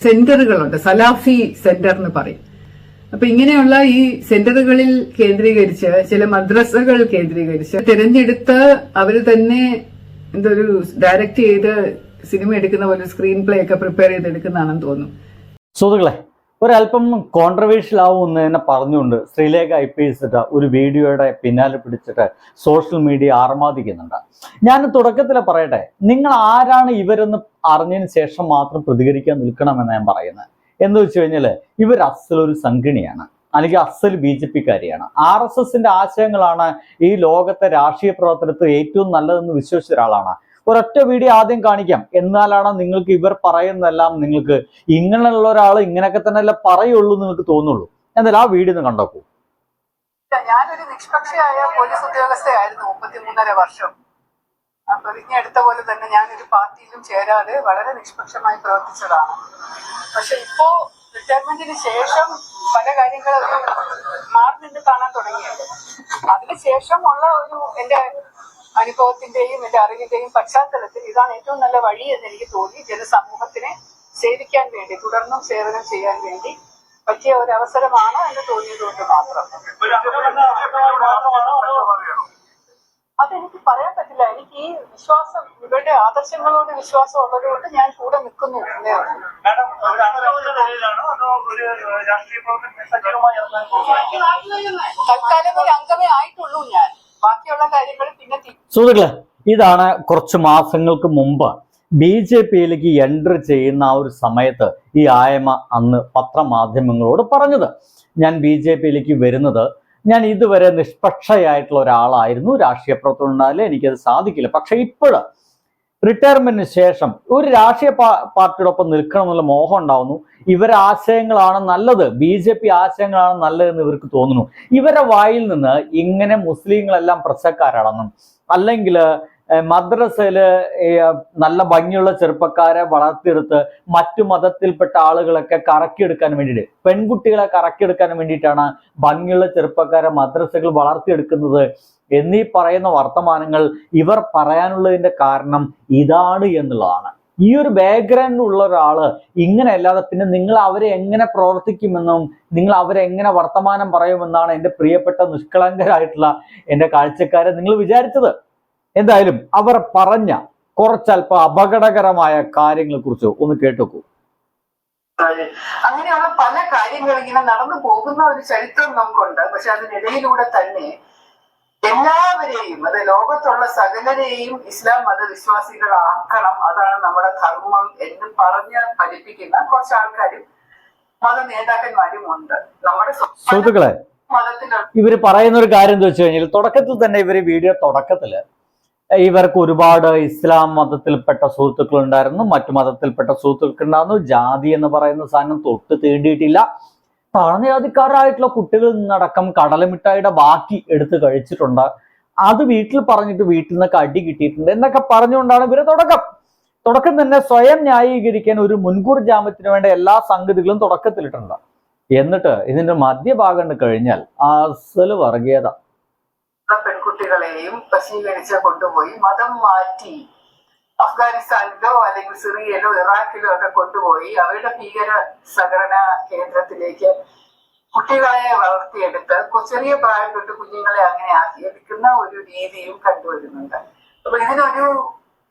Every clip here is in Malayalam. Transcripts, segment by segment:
സെന്ററുകളുണ്ട്. സലാഫി സെന്റർ എന്ന് പറയും. അപ്പൊ ഇങ്ങനെയുള്ള ഈ സെന്ററുകളിൽ കേന്ദ്രീകരിച്ച് ചില മദ്രസകൾ കേന്ദ്രീകരിച്ച് തിരഞ്ഞെടുത്ത് അവർ തന്നെ എന്തൊരു ഡയറക്റ്റ് ചെയ്ത് സിനിമ എടുക്കുന്ന പോലെ സ്ക്രീൻ പ്ലേ ഒക്കെ പ്രിപ്പയർ ചെയ്തെടുക്കുന്നതാണെന്ന് തോന്നുന്നു സുഹൃത്തുക്കളെ ഒരല്പം കോൺട്രവേഴ്ഷ്യൽ ആവുമെന്ന് തന്നെ പറഞ്ഞുകൊണ്ട് ശ്രീലേഖ ഐ പി എസിട്ട് ഒരു വീഡിയോയുടെ പിന്നാലെ പിടിച്ചിട്ട് സോഷ്യൽ മീഡിയ ആർമാദിക്കുന്നുണ്ട്. ഞാൻ തുടക്കത്തിൽ പറയട്ടെ നിങ്ങൾ ആരാണ് ഇവരെന്ന് അറിഞ്ഞതിന് ശേഷം മാത്രം പ്രതികരിക്കാൻ നിൽക്കണമെന്ന് ഞാൻ പറയുന്നത്. എന്ന് വെച്ച് കഴിഞ്ഞാൽ ഇവർ അസലൊരു സംഘിണിയാണ് അല്ലെങ്കിൽ അസൽ ബി ജെ പിക്കാരിയാണ്. ആർ എസ് എസിന്റെ ആശയങ്ങളാണ് ഈ ലോകത്തെ രാഷ്ട്രീയ പ്രവർത്തനത്തിൽ ഏറ്റവും നല്ലതെന്ന് വിശ്വസിച്ച ഒരാളാണ് ഒരൊറ്റ വീഡിയോ ആദ്യം കാണിക്കാം. എന്നാലാണ് നിങ്ങൾക്ക് ഇവർ പറയുന്നതെല്ലാം നിങ്ങൾക്ക് ഇങ്ങനെയുള്ള ഒരാൾ ഇങ്ങനെയൊക്കെ തന്നെ അല്ല പറയുള്ളൂ എന്ന് നിങ്ങൾക്ക് തോന്നുള്ളൂ. എന്തായാലും ആ വീഡിയോ ഒന്ന് കണ്ടോക്കൂ. ഞാനൊരു നിഷ്പക്ഷയായ പോലീസ് ഉദ്യോഗസ്ഥയായിരുന്നു മുപ്പത്തിമൂന്നര വർഷം. പ്രതിജ്ഞ എടുത്ത പോലെ തന്നെ ഞാനൊരു പാർട്ടിയിലും ചേരാതെ വളരെ നിഷ്പക്ഷമായി പ്രവർത്തിച്ചതാണ്. പക്ഷെ ഇപ്പോ റിട്ടയർമെന്റിന് ശേഷം പല കാര്യങ്ങളും മാറി നിന്ന് കാണാൻ തുടങ്ങിയത്. അതിനുശേഷം ഉള്ള ഒരു എന്റെ അനുഭവത്തിന്റെയും എന്റെ അറിവിന്റെയും പശ്ചാത്തലത്തിൽ ഇതാണ് ഏറ്റവും നല്ല വഴി എന്ന് എനിക്ക് തോന്നി ജനസമൂഹത്തിനെ സേവിക്കാൻ വേണ്ടി തുടർന്നും സേവനം ചെയ്യാൻ വേണ്ടി പറ്റിയ ഒരു അവസരമാണ് എന്ന് തോന്നിയത് കൊണ്ട് മാത്രം. അതെനിക്ക് പറയാൻ പറ്റില്ല. എനിക്ക് ഈ വിശ്വാസം ഇവരുടെ ആദർശങ്ങളോട് വിശ്വാസം ഉള്ളത് കൊണ്ട് ഞാൻ കൂടെ നിൽക്കുന്നു തൽക്കാലം ഒരു അംഗമേ ആയിട്ടുള്ളൂ ഞാൻ. ബാക്കിയുള്ള പിന്നെ സുഹൃത്തുക്കളെ ഇതാണ് കുറച്ച് മാസങ്ങൾക്ക് മുമ്പ് ബി ജെ പിയിലേക്ക് എൻട്രി ചെയ്യുന്ന ആ ഒരു സമയത്ത് ഈ ആയമ അന്ന് പത്രമാധ്യമങ്ങളോട് പറഞ്ഞത്. ഞാൻ ബി ജെ പിയിലേക്ക് വരുന്നത് ഞാൻ ഇതുവരെ നിഷ്പക്ഷയായിട്ടുള്ള ഒരാളായിരുന്നു രാഷ്ട്രീയ പ്രവർത്തനം ഉണ്ടായാലും എനിക്കത് സാധിക്കില്ല. പക്ഷെ ഇപ്പോൾ റിട്ടയർമെന്റിന് ശേഷം ഒരു രാഷ്ട്രീയ പാർട്ടിയോടൊപ്പം നിൽക്കണം എന്നുള്ള മോഹം ഉണ്ടാവുന്നു. ഇവരെ ആശയങ്ങളാണ് നല്ലത്. ബി ജെ പി ആശയങ്ങളാണ് നല്ലതെന്ന് ഇവർക്ക് തോന്നുന്നു. ഇവരുടെ വായിൽ നിന്ന് ഇങ്ങനെ മുസ്ലിങ്ങളെല്ലാം പ്രശ്നക്കാരാണെന്നും അല്ലെങ്കിൽ മദ്രസയിൽ നല്ല ഭംഗിയുള്ള ചെറുപ്പക്കാരെ വളർത്തിയെടുത്ത് മറ്റു മതത്തിൽപ്പെട്ട ആളുകളൊക്കെ കറക്കിയെടുക്കാൻ വേണ്ടിയിട്ട് പെൺകുട്ടികളെ കറക്കിയെടുക്കാൻ വേണ്ടിയിട്ടാണ് ഭംഗിയുള്ള ചെറുപ്പക്കാരെ മദ്രസകൾ വളർത്തിയെടുക്കുന്നത്. എന്നീ പറയുന്ന വർത്തമാനങ്ങൾ ഇവർ പറയാനുള്ളതിന്റെ കാരണം ഇതാണ് എന്നുള്ളതാണ്. ഈ ഒരു ബാക്ക്ഗ്രൗണ്ട് ഉള്ള ഒരാൾ ഇങ്ങനെ അല്ലാതെ പിന്നെ നിങ്ങൾ അവരെ എങ്ങനെ പ്രവർത്തിക്കുമെന്നും നിങ്ങൾ അവരെ എങ്ങനെ വർത്തമാനം പറയുമെന്നാണ് എന്റെ പ്രിയപ്പെട്ട നിഷ്കളങ്കരായിട്ടുള്ള എന്റെ കാഴ്ചക്കാരെ നിങ്ങൾ വിചാരിച്ചത്. എന്തായാലും അവർ പറഞ്ഞ കുറച്ചല്പ അപകടകരമായ കാര്യങ്ങളെ കുറിച്ച് ഒന്ന് കേട്ടോക്കൂ. അങ്ങനെയുള്ള പല കാര്യങ്ങൾ ഇങ്ങനെ നടന്നു പോകുന്ന ഒരു ചരിത്രം നമുക്കുണ്ട്. പക്ഷെ അതിനിടയിലൂടെ തന്നെ എല്ലാവരെയും അത് ലോകത്തുള്ള സകലരെയും ഇസ്ലാം മതവിശ്വാസികളാക്കണം അതാണ് നമ്മുടെ ധർമ്മം എന്ന് പറഞ്ഞ് പഠിപ്പിക്കുന്ന കുറച്ച് ആൾക്കാരും മത നേതാക്കന്മാരും ഉണ്ട്. നമ്മുടെ സുഹൃത്തുക്കളെ ഇവർ പറയുന്ന ഒരു കാര്യം എന്താ വെച്ച് കഴിഞ്ഞാൽ തുടക്കത്തിൽ തന്നെ ഇവർ വീഡിയോ തുടക്കത്തിൽ ഇവർക്ക് ഒരുപാട് ഇസ്ലാം മതത്തിൽപ്പെട്ട സുഹൃത്തുക്കൾ ഉണ്ടായിരുന്നു മറ്റു മതത്തിൽപ്പെട്ട സുഹൃത്തുക്കൾ ഉണ്ടായിരുന്നു ജാതി എന്ന് പറയുന്ന സാധനം തൊട്ട് തീണ്ടിയിട്ടില്ല താഴ്ന്ന കുട്ടികൾ നിന്നടക്കം കടലമിഠായിയുടെ ബാക്കി എടുത്ത് കഴിച്ചിട്ടുണ്ട്. അത് വീട്ടിൽ പറഞ്ഞിട്ട് വീട്ടിൽ നിന്നൊക്കെ അടി കിട്ടിയിട്ടുണ്ട് എന്നൊക്കെ പറഞ്ഞുകൊണ്ടാണ് ഇവരെ തുടക്കം. തുടക്കം തന്നെ സ്വയം ന്യായീകരിക്കാൻ ഒരു മുൻകൂർ ജാമ്യത്തിന് വേണ്ട എല്ലാ സംഗതികളും തുടക്കത്തിലിട്ടുണ്ട്. എന്നിട്ട് ഇതിന്റെ മധ്യഭാഗം കഴിഞ്ഞാൽ അസൽ വർഗീയത. പെൺകുട്ടികളെയും വശീകരിച്ച് കൊണ്ടുപോയി മതം മാറ്റി അഫ്ഗാനിസ്ഥാനിലോ അല്ലെങ്കിൽ സിറിയയിലോ ഇറാഖിലോ ഒക്കെ കൊണ്ടുപോയി അവരുടെ ഭീകര സംഘടന കേന്ദ്രത്തിലേക്ക് കുട്ടികളെ വളർത്തിയെടുത്ത് ചെറിയ പ്രായം തൊട്ട് കുഞ്ഞുങ്ങളെ അങ്ങനെ ആക്കിയെടുക്കുന്ന ഒരു രീതിയും കണ്ടുവരുന്നുണ്ട്. അപ്പൊ ഇതിനൊരു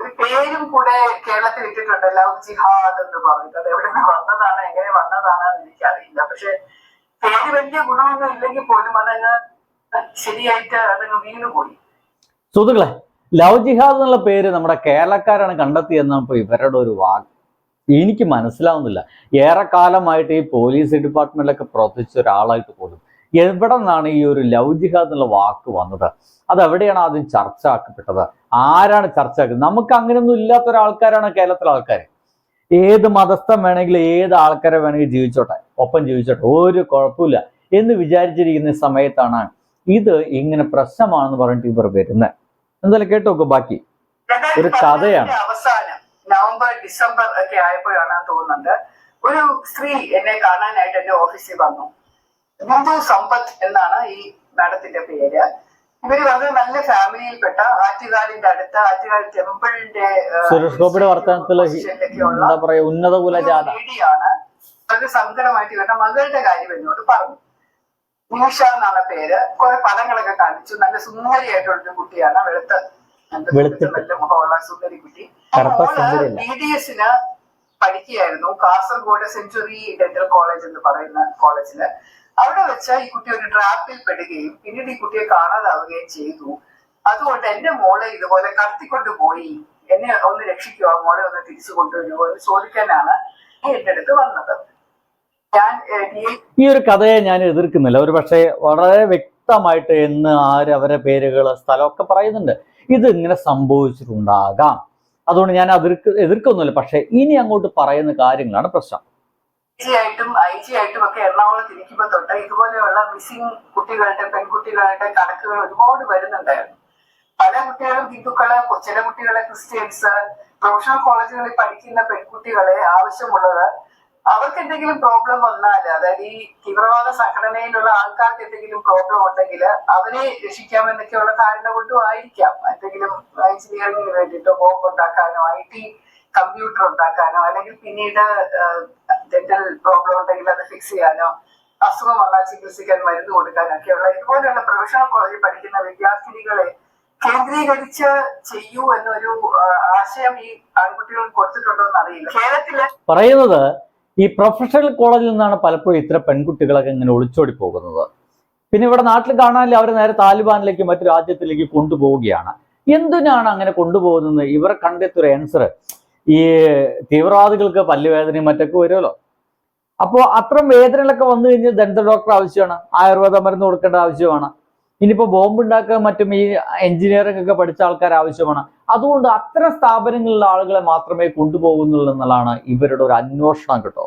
ഒരു പേരും കൂടെ കേരളത്തിൽ ഇട്ടിട്ടുണ്ട് ലവ് ജിഹാദ് എന്ന് പറഞ്ഞിട്ട്. അത് എവിടെ നിന്ന് വന്നതാണ് എങ്ങനെ വന്നതാണ് വന്നതാണെന്ന് എനിക്കറിയില്ല. പക്ഷെ പേര് വലിയ ഗുണമൊന്നും ഇല്ലെങ്കിൽ പോലും അതങ്ങ് ശരിയായിട്ട് അതങ്ങ് വീണുപോയി. ലവ് ജിഹാദ് എന്നുള്ള പേര് നമ്മുടെ കേരളക്കാരാണ് കണ്ടെത്തിയെന്നപ്പോൾ ഇവരുടെ ഒരു വാക്ക് എനിക്ക് മനസ്സിലാവുന്നില്ല. ഏറെക്കാലമായിട്ട് ഈ പോലീസ് ഡിപ്പാർട്ട്മെന്റിലൊക്കെ പ്രവർത്തിച്ച ഒരാളായിട്ട് പോലും എവിടെ നിന്നാണ് ഈ ഒരു ലവ് ജിഹാദ് എന്നുള്ള വാക്ക് വന്നത്? അത് എവിടെയാണ് ആദ്യം ചർച്ച ആക്കപ്പെട്ടത് ആരാണ് ചർച്ച ആക്കുന്നത് നമുക്ക് അങ്ങനെയൊന്നും ഇല്ലാത്ത ഒരാൾക്കാരാണ് കേരളത്തിലെ ആൾക്കാർ ഏത് മതസ്ഥം വേണമെങ്കിലും ഏത് ആൾക്കാരെ വേണമെങ്കിൽ ജീവിച്ചോട്ടെ ഒപ്പം ജീവിച്ചോട്ടെ ഒരു കുഴപ്പമില്ല എന്ന് വിചാരിച്ചിരിക്കുന്ന സമയത്താണ് ഇത് ഇങ്ങനെ പ്രശ്നമാണെന്ന് പറഞ്ഞിട്ട് ഇവർ വരുന്നത്. എന്തായാലും കേട്ടോ നോക്കൂ ബാക്കി. ഒരു കഥയാണ്. അവസാനം നവംബർ ഡിസംബർ ഒക്കെ ആയപ്പോഴാണ് തോന്നുന്നുണ്ട് ഒരു സ്ത്രീ എന്നെ കാണാനായിട്ട് എന്റെ ഓഫീസിൽ വന്നു. ബിന്ദു സമ്പത്ത് എന്നാണ് ഈ മാഡത്തിന്റെ പേര്. ഇവർ വളരെ നല്ല ഫാമിലിയിൽപ്പെട്ട ആറ്റുകാലിന്റെ അടുത്ത് ആറ്റുകാൽ ടെമ്പിളിന്റെ സുരേഷ് ഗോപിയുടെ വർത്തമാനത്തിൽ എന്താ പറയാ ഉന്നത കുല ലേഡിയാണ് വളരെ സങ്കടമായിട്ട് കേട്ട മകളുടെ കാര്യം എന്നോട് പറഞ്ഞു. നിമിഷ എന്നാണ് പേര്. കുറെ പടങ്ങളൊക്കെ കാണിച്ചു. നല്ല സുന്ദരിയായിട്ടുള്ളൊരു കുട്ടിയാണ്. വെളുത്ത് നല്ല മുഖമുള്ള സുന്ദരി കുട്ടി സുന്ദരിയല്ല. ബി ഡി എസിന് പഠിക്കുകയായിരുന്നു. കാസർഗോഡ് സെഞ്ചുറി ഡെന്റൽ കോളേജ് എന്ന് പറയുന്ന കോളേജിൽ. അവിടെ വെച്ച് ഈ കുട്ടി ഒരു ട്രാപ്പിൽ പെടുകയും പിന്നീട് ഈ കുട്ടിയെ കാണാതാവുകയും ചെയ്തു. അതുകൊണ്ട് എന്റെ മോളെ ഇതുപോലെ കടത്തിക്കൊണ്ട് പോയി. എന്നെ ഒന്ന് രക്ഷിക്കുമോ മോളെ ഒന്ന് തിരിച്ചു കൊണ്ടുവരുമോ എന്ന് ചോദിക്കാനാണ് എന്റെ അടുത്ത് വന്നത്. ഈ ഒരു കഥയെ ഞാൻ എതിർക്കുന്നില്ല. ഒരു പക്ഷേ വളരെ വ്യക്തമായിട്ട് എന്ന് ആര് അവരെ പേരുകൾ സ്ഥലമൊക്കെ പറയുന്നുണ്ട്. ഇത് ഇങ്ങനെ സംഭവിച്ചിട്ടുണ്ടാകാം. അതുകൊണ്ട് ഞാൻ അതിർക്ക് എതിർക്കൊന്നുമില്ല. പക്ഷേ ഇനി അങ്ങോട്ട് പറയുന്ന കാര്യങ്ങളാണ് പ്രശ്നം. ജി ആയിട്ടും ഐ ജി ആയിട്ടും ഒക്കെ എറണാകുളത്ത് ഇരിക്കുമ്പോൾ തൊട്ട് ഇതുപോലെയുള്ള മിസ്സിംഗ് കുട്ടികളുടെ പെൺകുട്ടികളുടെ കണക്കുകൾ ഒരുപാട് വരുന്നുണ്ടായിരുന്നു. പല കുട്ടികളും ഹിന്ദുക്കൾ ചില കുട്ടികളെ ക്രിസ്ത്യൻസ് പ്രൊഫഷണൽ കോളേജുകളിൽ പഠിക്കുന്ന പെൺകുട്ടികളെ ആവശ്യമുള്ളത് അവർക്ക് എന്തെങ്കിലും പ്രോബ്ലം വന്നാൽ അതായത് ഈ തീവ്രവാദ സംഘടനയിലുള്ള ആൾക്കാർക്ക് എന്തെങ്കിലും പ്രോബ്ലം ഉണ്ടെങ്കിൽ അവരെ രക്ഷിക്കാമെന്നൊക്കെയുള്ള ധാരണ കൊണ്ടും ആയിരിക്കാം. എന്തെങ്കിലും എഞ്ചിനീയറിംഗിന് വേണ്ടിയിട്ടോ ബോംബ് ഉണ്ടാക്കാനോ ഐ ടി കമ്പ്യൂട്ടർ ഉണ്ടാക്കാനോ അല്ലെങ്കിൽ പിന്നീട് ഡെന്റൽ പ്രോബ്ലം ഉണ്ടെങ്കിൽ അത് ഫിക്സ് ചെയ്യാനോ അസുഖം വന്നാൽ ചികിത്സിക്കാൻ മരുന്ന് കൊടുക്കാനോ ഒക്കെയുള്ള ഇതുപോലെയുള്ള പ്രൊഫഷണൽ കോളേജിൽ പഠിക്കുന്ന വിദ്യാർത്ഥിനികളെ കേന്ദ്രീകരിച്ച് ചെയ്യൂ എന്നൊരു ആശയം ഈ ആൺകുട്ടികൾ കൊടുത്തിട്ടുണ്ടോ എന്ന് അറിയില്ല. കേരളത്തിലെ പറയുന്നത് ഈ പ്രൊഫഷണൽ കോളേജിൽ നിന്നാണ് പലപ്പോഴും ഇത്ര പെൺകുട്ടികളൊക്കെ ഇങ്ങനെ ഒളിച്ചോടി പോകുന്നത്. പിന്നെ ഇവിടെ നാട്ടിൽ കാണാനില്ല അവരെ നേരെ താലിബാനിലേക്ക് മറ്റു രാജ്യത്തിലേക്ക് കൊണ്ടുപോവുകയാണ്. എന്തിനാണ് അങ്ങനെ കൊണ്ടുപോകുന്നത്? ഇവരെ കണ്ടെത്തിയൊരു ആൻസർ ഈ തീവ്രവാദികൾക്ക് പല്ലുവേദനയും മറ്റൊക്കെ വരുമല്ലോ. അപ്പോൾ അത്തരം വേദനകളൊക്കെ വന്നു കഴിഞ്ഞാൽ ദന്ത ഡോക്ടർ ആവശ്യമാണ് ആയുർവേദ മരുന്ന് കൊടുക്കേണ്ട ആവശ്യമാണ്. ഇനിയിപ്പോൾ ഉണ്ടാക്കാൻ മറ്റും ഈ എഞ്ചിനീയറിംഗ് ഒക്കെ പഠിച്ച ആൾക്കാർ ആവശ്യമാണ്. അതുകൊണ്ട് അത്തരം സ്ഥാപനങ്ങളിലുള്ള ആളുകളെ മാത്രമേ കൊണ്ടുപോകുന്നുള്ളൂ എന്നുള്ളതാണ് ഇവരുടെ ഒരു അന്വേഷണം കേട്ടോ.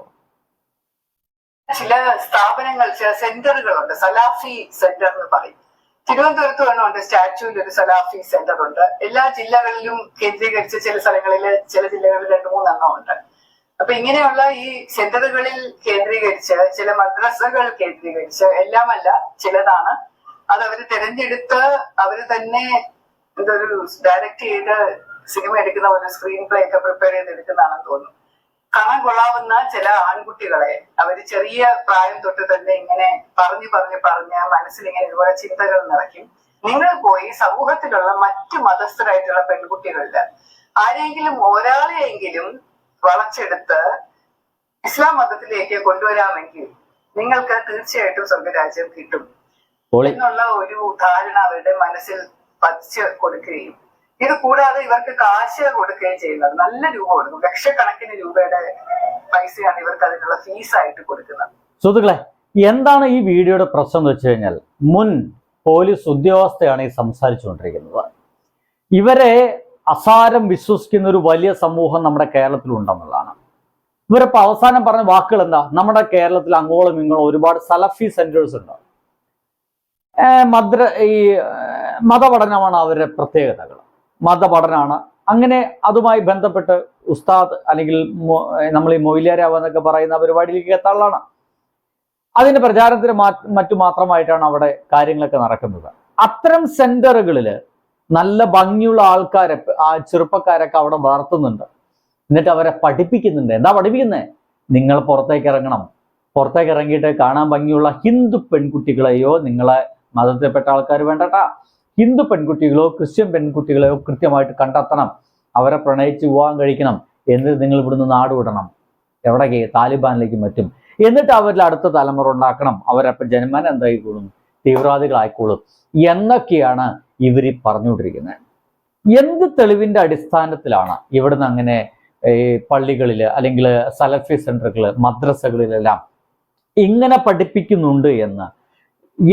ചില സ്ഥാപനങ്ങൾ ചില സെന്ററുകളുണ്ട്. സലാഫി സെന്റർ എന്ന് പറയും. തിരുവനന്തപുരത്ത് ഉണ്ട് സ്റ്റാച്യൂവിൽ ഒരു സലാഫി സെന്റർ ഉണ്ട് എല്ലാ ജില്ലകളിലും കേന്ദ്രീകരിച്ച് ചില സ്ഥലങ്ങളിൽ ചില ജില്ലകളിൽ രണ്ട് മൂന്നെണ്ണം ഉണ്ട്. അപ്പൊ ഇങ്ങനെയുള്ള ഈ സെന്ററുകളിൽ കേന്ദ്രീകരിച്ച് ചില മദ്രസകൾ കേന്ദ്രീകരിച്ച് എല്ലാമല്ല ചിലതാണ്. അത് അവർ തിരഞ്ഞെടുത്ത് അവർ തന്നെ എന്തൊരു ഡയറക്റ്റ് ചെയ്ത് സിനിമ എടുക്കുന്ന പോലെ സ്ക്രീൻ പ്ലേ ഒക്കെ പ്രിപ്പയർ ചെയ്ത് എടുക്കുന്നതാണെന്ന് തോന്നുന്നു. കാണാൻ കൊള്ളാവുന്ന ചില ആൺകുട്ടികളെ അവർ ചെറിയ പ്രായം തൊട്ട് തന്നെ ഇങ്ങനെ പറഞ്ഞു പറഞ്ഞു പറഞ്ഞ് മനസ്സിൽ ഇങ്ങനെ ഇതുപോലെ ചിന്തകൾ നിറയ്ക്കും. നിങ്ങൾ പോയി സമൂഹത്തിലുള്ള മറ്റു മതസ്ഥരായിട്ടുള്ള പെൺകുട്ടികളിൽ ആരെങ്കിലും ഒരാളെയെങ്കിലും വളച്ചെടുത്ത് ഇസ്ലാം മതത്തിലേക്ക് കൊണ്ടുവരാമെങ്കിൽ നിങ്ങൾക്ക് തീർച്ചയായിട്ടും സ്വർഗരാജ്യം കിട്ടും. എന്നുള്ള ഒരു ധാരണ അവരുടെ മനസ്സിൽ പതിച്ചു കൊടുക്കുകയും ഇത് കൂടാതെ ഇവർക്ക് കാശ് കൊടുക്കുകയും ചെയ്യുന്നത് നല്ല രൂപ കൊടുക്കും. ലക്ഷക്കണക്കിന് രൂപയുടെ പൈസയാണ് ഇവർക്ക് അതിനുള്ള ഫീസായിട്ട് കൊടുക്കുന്നത്. സുഹൃത്തുക്കളെ എന്താണ് ഈ വീഡിയോയുടെ പ്രശ്നം എന്ന് വെച്ച് കഴിഞ്ഞാൽ മുൻ പോലീസ് ഉദ്യോഗസ്ഥയാണ് ഈ സംസാരിച്ചുകൊണ്ടിരിക്കുന്നത്. ഇവരെ അസാരം വിശ്വസിക്കുന്ന ഒരു വലിയ സമൂഹം നമ്മുടെ കേരളത്തിലുണ്ടെന്നുള്ളതാണ് ഇവരിപ്പോൾ അവസാനം പറഞ്ഞ വാക്കുകൾ എന്താ? നമ്മുടെ കേരളത്തിൽ അങ്ങോളം ഇങ്ങോളം ഒരുപാട് സലഫി സെന്റേഴ്സ് ഉണ്ട്. മദ്ര ഈ മതപഠനമാണ് അവരുടെ പ്രത്യേകതകൾ. മതപഠനമാണ് അങ്ങനെ അതുമായി ബന്ധപ്പെട്ട് ഉസ്താദ് അല്ലെങ്കിൽ നമ്മൾ ഈ മൊയിലാരാവെന്നൊക്കെ പറയുന്ന പരിപാടിയിലേക്ക് എത്താനുള്ളതാണ് അതിന്റെ പ്രചാരത്തിന് മറ്റു മാത്രമായിട്ടാണ് അവിടെ കാര്യങ്ങളൊക്കെ നടക്കുന്നത്. അത്തരം സെന്ററുകളിൽ നല്ല ഭംഗിയുള്ള ആൾക്കാരെ ആ ചെറുപ്പക്കാരൊക്കെ അവിടെ വളർത്തുന്നുണ്ട്. എന്നിട്ട് അവരെ പഠിപ്പിക്കുന്നുണ്ട്. എന്താ പഠിപ്പിക്കുന്നത് നിങ്ങൾ പുറത്തേക്ക് ഇറങ്ങണം. പുറത്തേക്ക് ഇറങ്ങിയിട്ട് കാണാൻ ഭംഗിയുള്ള ഹിന്ദു പെൺകുട്ടികളെയോ നിങ്ങളെ മതത്തിൽപ്പെട്ട ആൾക്കാർ വേണ്ടട്ടാ. ഹിന്ദു പെൺകുട്ടികളോ ക്രിസ്ത്യൻ പെൺകുട്ടികളെയോ കൃത്യമായിട്ട് കണ്ടെത്തണം. അവരെ പ്രണയിച്ച് വിവാഹം കഴിക്കണം എന്നിട്ട് നിങ്ങൾ ഇവിടുന്ന് നാടുവിടണം എവിടേക്ക്? താലിബാനിലേക്ക് മറ്റും. എന്നിട്ട് അവരിൽ അടുത്ത തലമുറ ഉണ്ടാക്കണം. അവരപ്പം ജന്മന എന്തായിക്കോളും? തീവ്രവാദികളായിക്കോളും. എന്നൊക്കെയാണ് ഇവർ പറഞ്ഞുകൊണ്ടിരിക്കുന്നത്. എന്ത് തെളിവിന്റെ അടിസ്ഥാനത്തിലാണ് ഇവിടുന്ന് അങ്ങനെ ഈ പള്ളികളിൽ അല്ലെങ്കിൽ സലഫി സെന്ററുകൾ മദ്രസകളിലെല്ലാം ഇങ്ങനെ പഠിപ്പിക്കുന്നുണ്ട് എന്ന്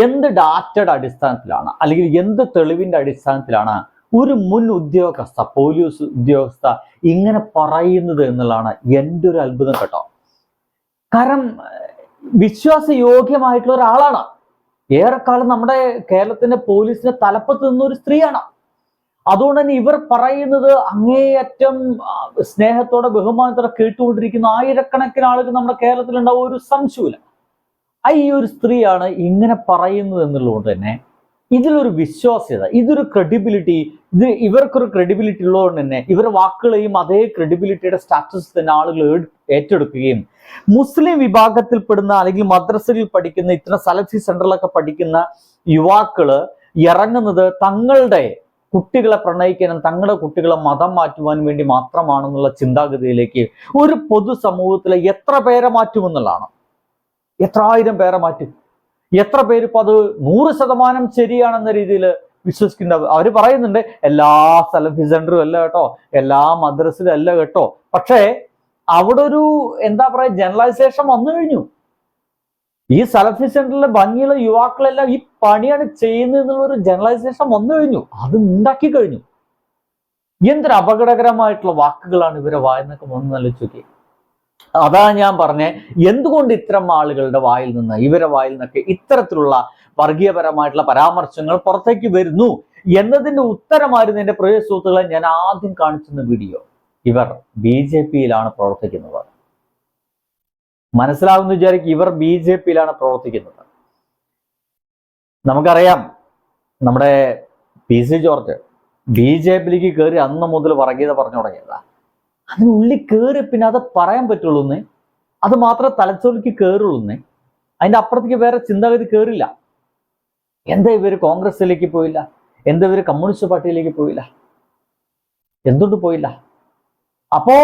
എന്ത് ഡാറ്റയുടെ അടിസ്ഥാനത്തിലാണ് അല്ലെങ്കിൽ എന്ത് തെളിവിന്റെ അടിസ്ഥാനത്തിലാണ് ഒരു മുൻ ഉദ്യോഗസ്ഥ പോലീസ് ഉദ്യോഗസ്ഥ ഇങ്ങനെ പറയുന്നത് എന്നുള്ളതാണ് എന്റെ ഒരു അത്ഭുതം കേട്ടോ. കാരണം വിശ്വാസയോഗ്യമായിട്ടുള്ള ഒരാളാണ്. ഏറെക്കാലം നമ്മുടെ കേരളത്തിന്റെ പോലീസിന്റെ തലപ്പത്ത് നിന്ന ഒരു സ്ത്രീയാണ്. അതുകൊണ്ട് തന്നെ ഇവർ പറയുന്നത് അങ്ങേയറ്റം സ്നേഹത്തോടെ ബഹുമാനത്തോടെ കേട്ടുകൊണ്ടിരിക്കുന്ന ആയിരക്കണക്കിന് ആളുകൾ നമ്മുടെ കേരളത്തിലുണ്ടാവും. ഒരു സംശയമില്ല ആ ഈ ഒരു സ്ത്രീയാണ് ഇങ്ങനെ പറയുന്നത് എന്നുള്ളതുകൊണ്ട് തന്നെ ഇതിലൊരു വിശ്വാസ്യത ഇതൊരു ക്രെഡിബിലിറ്റി ഇത് ഇവർക്കൊരു ക്രെഡിബിലിറ്റി ഉള്ളതുകൊണ്ട് തന്നെ ഇവരുടെ വാക്കുകളെയും അതേ ക്രെഡിബിലിറ്റിയുടെ സ്റ്റാറ്റസ് തന്നെ ആളുകൾ ഏറ്റെടുക്കുകയും മുസ്ലിം വിഭാഗത്തിൽപ്പെടുന്ന അല്ലെങ്കിൽ മദ്രസയിൽ പഠിക്കുന്ന ഇത്തരം സലഫി സെന്ററിലൊക്കെ പഠിക്കുന്ന യുവാക്കൾ ഇറങ്ങുന്നത് തങ്ങളുടെ കുട്ടികളെ പ്രണയിക്കാനും തങ്ങളുടെ കുട്ടികളെ മതം മാറ്റുവാനും വേണ്ടി മാത്രമാണെന്നുള്ള ചിന്താഗതിയിലേക്ക് ഒരു പൊതുസമൂഹത്തിലെ എത്ര പേരെ മാറ്റുമെന്നുള്ളതാണ്. എത്ര ആയിരം പേരെ മാറ്റി. എത്ര പേര് ഇപ്പൊ അത് നൂറ് ശതമാനം ശരിയാണെന്ന രീതിയിൽ വിശ്വസിക്കുന്ന അവർ പറയുന്നുണ്ട് എല്ലാ സലഫി സെന്ററും അല്ല കേട്ടോ എല്ലാ മദ്രസിലും അല്ല കേട്ടോ. പക്ഷേ അവിടെ ഒരു എന്താ പറയാ ജനറലൈസേഷൻ വന്നു കഴിഞ്ഞു. ഈ സലഫി സെന്ററിലെ ഭംഗിയുള്ള യുവാക്കളെല്ലാം ഈ പണിയാണ് ചെയ്യുന്നത് എന്നുള്ള ഒരു ജനറലൈസേഷൻ വന്നു കഴിഞ്ഞു. അത് ഉണ്ടാക്കി കഴിഞ്ഞു. എന്തൊരു അപകടകരമായിട്ടുള്ള വാക്കുകളാണ് ഇവരെ വായനൊക്കെ വന്നു നല്ല അതാ ഞാൻ പറഞ്ഞേ എന്തുകൊണ്ട് ഇത്തരം ആളുകളുടെ വായിൽ നിന്ന് ഇവരെ വായിൽ നിന്നൊക്കെ ഇത്തരത്തിലുള്ള വർഗീയപരമായിട്ടുള്ള പരാമർശങ്ങൾ പുറത്തേക്ക് വരുന്നു എന്നതിന്റെ ഉത്തരമായിരുന്നു എന്റെ പ്രിയ സുഹൃത്തുക്കളെ ഞാൻ ആദ്യം കാണിച്ചിരുന്ന വീഡിയോ. ഇവർ ബി ജെ പിയിലാണ് പ്രവർത്തിക്കുന്നത്. മനസ്സിലാവുന്ന വിചാരിക്കും ഇവർ ബി ജെ പിയിലാണ് പ്രവർത്തിക്കുന്നത്. നമുക്കറിയാം നമ്മുടെ P C George B J പിയിലേക്ക് കയറി അന്ന് മുതൽ വർഗീയത പറഞ്ഞു തുടങ്ങിയതാ. അതിനുള്ളിൽ കയറി പിന്നെ അത് പറയാൻ പറ്റുള്ളൂന്നേ അത് മാത്രമേ തലച്ചോലിക്ക് കയറുള്ളൂന്നേ അതിന്റെ അപ്പുറത്തേക്ക് വേറെ ചിന്താഗതി കയറില്ല എന്താ ഇവർ കോൺഗ്രസിലേക്ക് പോയില്ല? എന്താ ഇവർ കമ്മ്യൂണിസ്റ്റ് പാർട്ടിയിലേക്ക് പോയില്ല? എന്തുകൊണ്ട് പോയില്ല? അപ്പോ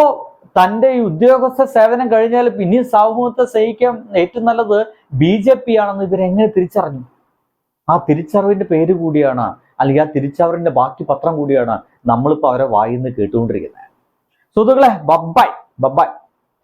തന്റെ ഈ ഉദ്യോഗസ്ഥ സേവനം കഴിഞ്ഞാൽ പിന്നെയും സമൂഹത്തെ സഹിക്കാൻ ഏറ്റവും നല്ലത് ബി ജെ പി ആണെന്ന് ഇവരെങ്ങനെ തിരിച്ചറിഞ്ഞു? ആ തിരിച്ചറിവിന്റെ പേര് കൂടിയാണ് അല്ലെങ്കിൽ ആ തിരിച്ചറിവിന്റെ ബാക്കി പത്രം കൂടിയാണ് നമ്മളിപ്പോ അവരെ വായിന്ന് കേട്ടുകൊണ്ടിരിക്കുന്നത്. സുഹൃത്തുക്കളെ ബബ്ബായ് ബബ്ബായ്